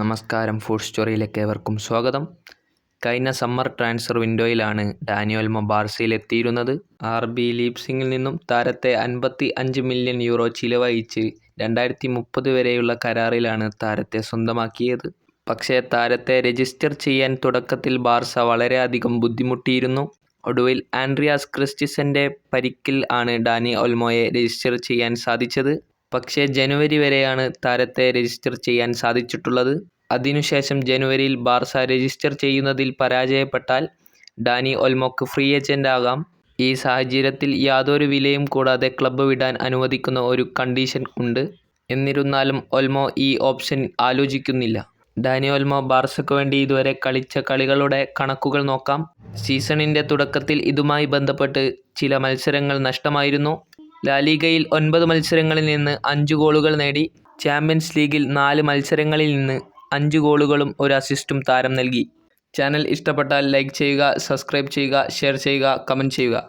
നമസ്കാരം ഫുഡ് സ്റ്റോറിയിലേക്ക് ഏവർക്കും സ്വാഗതം. കഴിഞ്ഞ സമ്മർ ട്രാൻസ്ഫർ വിൻഡോയിലാണ് ഡാനിയോൽമോ ബാർസയിൽ എത്തിയിരുന്നത്. ആർ ബി ലീപ്സിങ്ങിൽ നിന്നും താരത്തെ അൻപത്തി അഞ്ച് മില്യൺ യൂറോ ചിലവഴിച്ച് രണ്ടായിരത്തി മുപ്പത് വരെയുള്ള കരാറിലാണ് താരത്തെ സ്വന്തമാക്കിയത്. പക്ഷേ താരത്തെ രജിസ്റ്റർ ചെയ്യാൻ തുടക്കത്തിൽ ബാർസ വളരെയധികം ബുദ്ധിമുട്ടിയിരുന്നു. ഒടുവിൽ ആൻഡ്രിയാസ് ക്രിസ്റ്റിസന്റെ പരിക്കിൽ ആണ് ഡാനി ഒൽമോയെ രജിസ്റ്റർ ചെയ്യാൻ സാധിച്ചത്. പക്ഷേ ജനുവരി വരെയാണ് താരത്തെ രജിസ്റ്റർ ചെയ്യാൻ സാധിച്ചിട്ടുള്ളത്. അതിനുശേഷം ജനുവരിയിൽ ബാർസ രജിസ്റ്റർ ചെയ്യുന്നതിൽ പരാജയപ്പെട്ടാൽ ഡാനി ഒൽമോക്ക് ഫ്രീ ഏജന്റ് ആകാം. ഈ സാഹചര്യത്തിൽ യാതൊരു വിലയും കൂടാതെ ക്ലബ്ബ് വിടാൻ അനുവദിക്കുന്ന ഒരു കണ്ടീഷൻ ഉണ്ട്. എന്നിരുന്നാലും ഒൽമോ ഈ ഓപ്ഷൻ ആലോചിക്കുന്നില്ല. ഡാനി ഒൽമോ ബാർസയ്ക്ക് വേണ്ടി ഇതുവരെ കളിച്ച കളികളുടെ കണക്കുകൾ നോക്കാം. സീസണിന്റെ തുടക്കത്തിൽ ഇതുമായി ബന്ധപ്പെട്ട് ചില മത്സരങ്ങൾ നഷ്ടമായിരുന്നു. ലാലിഗയിൽ ഒൻപത് മത്സരങ്ങളിൽ നിന്ന് അഞ്ച് ഗോളുകൾ നേടി ചാമ്പ്യൻസ് ലീഗിൽ നാല് മത്സരങ്ങളിൽ നിന്ന് അഞ്ച് ഗോളുകളും ഒരു അസിസ്റ്റും താരം നൽകി. ചാനൽ ഇഷ്ടപ്പെട്ടാൽ ലൈക്ക് ചെയ്യുക സബ്സ്ക്രൈബ് ചെയ്യുക ഷെയർ ചെയ്യുക കമന്റ് ചെയ്യുക.